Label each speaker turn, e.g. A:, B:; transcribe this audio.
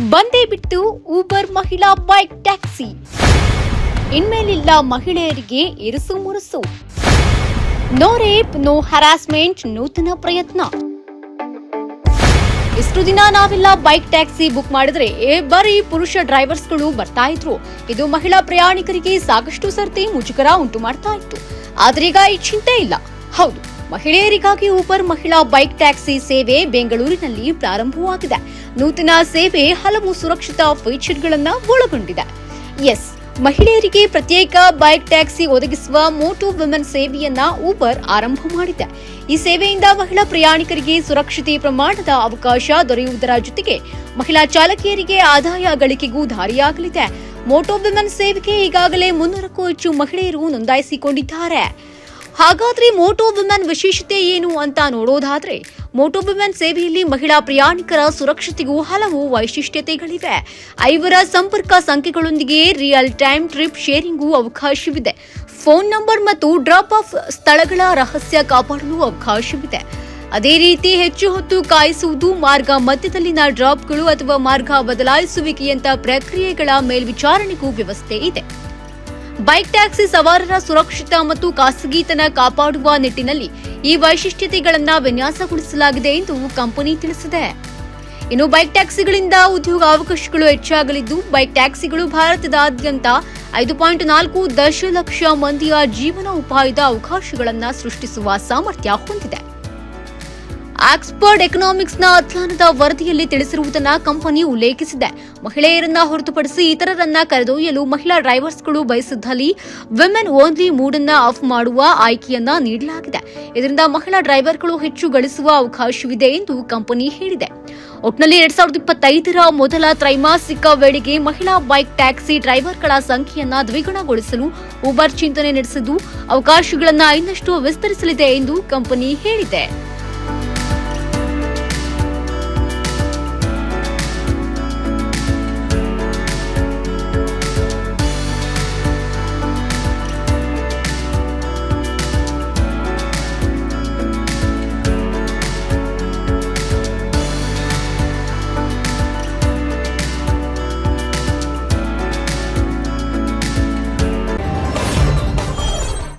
A: ಬಂದೇ ಬಿಟ್ಟು ಊಬರ್ ಮಹಿಳಾ ಬೈಕ್ ಟ್ಯಾಕ್ಸಿ. ಇನ್ಮೇಲಿಲ್ಲ ಮಹಿಳೆಯರಿಗೆ ಇರುಸು ಮುರುಸು. ನೋ ರೇಪ್, ನೋ ಹರಾಸ್ಮೆಂಟ್, ನೂತನ ಪ್ರಯತ್ನ. ಇಷ್ಟು ದಿನ ನಾವೆಲ್ಲ ಬೈಕ್ ಟ್ಯಾಕ್ಸಿ ಬುಕ್ ಮಾಡಿದ್ರೆ ಬರೀ ಪುರುಷ ಡ್ರೈವರ್ಸ್ಗಳು ಬರ್ತಾ ಇದ್ರು. ಇದು ಮಹಿಳಾ ಪ್ರಯಾಣಿಕರಿಗೆ ಸಾಕಷ್ಟು ಸರ್ತಿ ಮುಜುಗರ ಉಂಟು ಮಾಡ್ತಾ ಇತ್ತು. ಆದ್ರೀಗ ಈ ಚಿಂತೆ ಇಲ್ಲ. ಹೌದು. ಮಹಿಳೆಯರಿಗಾಗಿ ಊಬರ್ ಮಹಿಳಾ ಬೈಕ್ ಟ್ಯಾಕ್ಸಿ ಸೇವೆ ಬೆಂಗಳೂರಿನಲ್ಲಿ ಪ್ರಾರಂಭವಾಗಿದೆ. ನೂತನ ಸೇವೆ ಹಲವು ಸುರಕ್ಷತಾ ಫೀಚರ್ಗಳನ್ನು ಒಳಗೊಂಡಿದೆ. ಎಸ್ ಮಹಿಳೆಯರಿಗೆ ಪ್ರತ್ಯೇಕ ಬೈಕ್ ಟ್ಯಾಕ್ಸಿ ಒದಗಿಸುವ ಮೋಟೋ ವಿಮೆನ್ ಸೇವೆಯನ್ನ ಊಬರ್ ಆರಂಭ ಮಾಡಿದೆ. ಈ ಸೇವೆಯಿಂದ ಮಹಿಳಾ ಪ್ರಯಾಣಿಕರಿಗೆ ಸುರಕ್ಷತೆ ಪ್ರಮಾಣದ ಅವಕಾಶ ದೊರೆಯುವುದರ ಜೊತೆಗೆ ಮಹಿಳಾ ಚಾಲಕಿಯರಿಗೆ ಆದಾಯ ಗಳಿಕೆಗೂ ದಾರಿಯಾಗಲಿದೆ. ಮೋಟೋ ವಿಮೆನ್ ಸೇವೆಗೆ ಈಗಾಗಲೇ ಮುನ್ನೂರಕ್ಕೂ ಹೆಚ್ಚು ಮಹಿಳೆಯರು ನೋಂದಾಯಿಸಿಕೊಂಡಿದ್ದಾರೆ. ಹಾಗಾದ್ರೆ ಮೋಟೋ ವಿಮೆನ್ ವಿಶೇಷತೆ ಏನು ಅಂತ ನೋಡೋದಾದ್ರೆ, ಮೋಟೋ ವಿಮೆನ್ ಸೇವೆಯಲ್ಲಿ ಮಹಿಳಾ ಪ್ರಯಾಣಿಕರ ಸುರಕ್ಷತೆಗೂ ಹಲವು ವೈಶಿಷ್ಟ್ಯತೆಗಳಿವೆ. ಐವರ ಸಂಪರ್ಕ ಸಂಖ್ಯೆಗಳೊಂದಿಗೆ ರಿಯಲ್ ಟೈಮ್ ಟ್ರಿಪ್ ಶೇರಿಂಗೂ ಅವಕಾಶವಿದೆ. ಫೋನ್ ನಂಬರ್ ಮತ್ತು ಡ್ರಾಪ್ ಆಫ್ ಸ್ಥಳಗಳ ರಹಸ್ಯ ಕಾಪಾಡಲು ಅವಕಾಶವಿದೆ. ಅದೇ ರೀತಿ ಹೆಚ್ಚು ಹೊತ್ತು ಕಾಯಿಸುವುದು, ಮಾರ್ಗ ಮಧ್ಯದಲ್ಲಿನ ಡ್ರಾಪ್ಗಳು ಅಥವಾ ಮಾರ್ಗ ಬದಲಾಯಿಸುವಿಕೆಯಂತ ಪ್ರಕ್ರಿಯೆಗಳ ಮೇಲ್ವಿಚಾರಣೆಗೂ ವ್ಯವಸ್ಥೆ ಇದೆ. ಬೈಕ್ ಟ್ಯಾಕ್ಸಿ ಸವಾರರ ಸುರಕ್ಷಿತ ಮತ್ತು ಖಾಸಗಿತನ ಕಾಪಾಡುವ ನಿಟ್ಟಿನಲ್ಲಿ ಈ ವೈಶಿಷ್ಟ್ಯತೆಗಳನ್ನು ವಿನ್ಯಾಸಗೊಳಿಸಲಾಗಿದೆ ಎಂದು ಕಂಪನಿ ತಿಳಿಸಿದೆ. ಇನ್ನು ಬೈಕ್ ಟ್ಯಾಕ್ಸಿಗಳಿಂದ ಉದ್ಯೋಗಾವಕಾಶಗಳು ಹೆಚ್ಚಾಗಲಿದ್ದು, ಬೈಕ್ ಟ್ಯಾಕ್ಸಿಗಳು ಭಾರತದಾದ್ಯಂತ ಐದು ಪಾಯಿಂಟ್ ನಾಲ್ಕು ದಶಲಕ್ಷ ಮಂದಿಯ ಜೀವನ ಉಪಾಯದ ಅವಕಾಶಗಳನ್ನು ಸೃಷ್ಟಿಸುವ ಸಾಮರ್ಥ್ಯ ಹೊಂದಿದೆ. ಆಕ್ಸ್ಫರ್ಡ್ ಎಕನಾಮಿಕ್ಸ್ನ ಅಧ್ಯಯನದ ವರದಿಯಲ್ಲಿ ತಿಳಿಸಿರುವುದನ್ನು ಕಂಪನಿ ಉಲ್ಲೇಖಿಸಿದೆ. ಮಹಿಳೆಯರನ್ನ ಹೊರತುಪಡಿಸಿ ಇತರರನ್ನ ಕರೆದೊಯ್ಯಲು ಮಹಿಳಾ ಡ್ರೈವರ್ಸ್ಗಳು ಬಯಸಿದ್ದಲ್ಲಿ ವಿಮೆನ್ ಓನ್ಲಿ ಮೂಡನ್ನ ಆಫ್ ಮಾಡುವ ಆಯ್ಕೆಯನ್ನ ನೀಡಲಾಗಿದೆ. ಇದರಿಂದ ಮಹಿಳಾ ಡ್ರೈವರ್ಗಳು ಹೆಚ್ಚು ಗಳಿಸುವ ಅವಕಾಶವಿದೆ ಎಂದು ಕಂಪನಿ ಹೇಳಿದೆ. ಒಟ್ನಲ್ಲಿ ಎರಡ್ ಸಾವಿರದ ಇಪ್ಪತ್ತೈದರ ಮೊದಲ ತ್ರೈಮಾಸಿಕ ವೇಳೆಗೆ ಮಹಿಳಾ ಬೈಕ್ ಟ್ಯಾಕ್ಸಿ ಡ್ರೈವರ್ಗಳ ಸಂಖ್ಯೆಯನ್ನ ದ್ವಿಗುಣಗೊಳಿಸಲು ಉಬರ್ ಚಿಂತನೆ ನಡೆಸಿದ್ದು, ಅವಕಾಶಗಳನ್ನು ಇನ್ನಷ್ಟು ವಿಸ್ತರಿಸಲಿದೆ ಎಂದು ಕಂಪನಿ ಹೇಳಿದೆ.